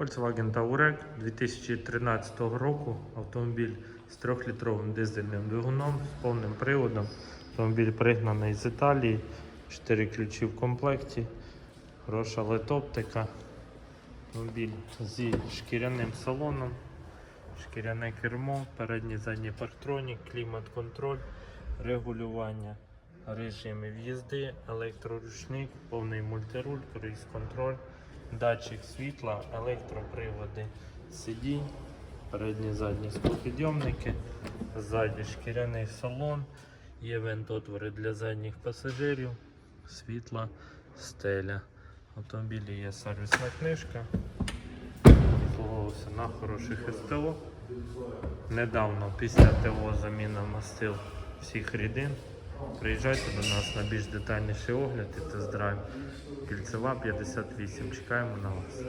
Volkswagen Touareg 2013 року. Автомобіль з 3-літровим дизельним двигуном з повним приводом. Автомобіль пригнаний з Італії. 4 ключі в комплекті. Хороша летоптика. Автомобіль зі шкіряним салоном. Шкіряне кермо, передній задній парктронік, клімат-контроль, регулювання режимів їзди, електроручник, повний мультируль, круїз-контроль, датчик світла, електроприводи сидінь, передні задні склопідйомники, ззаді шкіряний салон, є вентотвори для задніх пасажирів, світла, стеля. В автомобілі є сервісна книжка. Обслуговувався на хороших СТО. Недавно після ТО заміна мастил всіх рідин. Приїжджайте до нас на більш детальніший огляд і тест-драйв. Кільцева 58. Чекаємо на вас.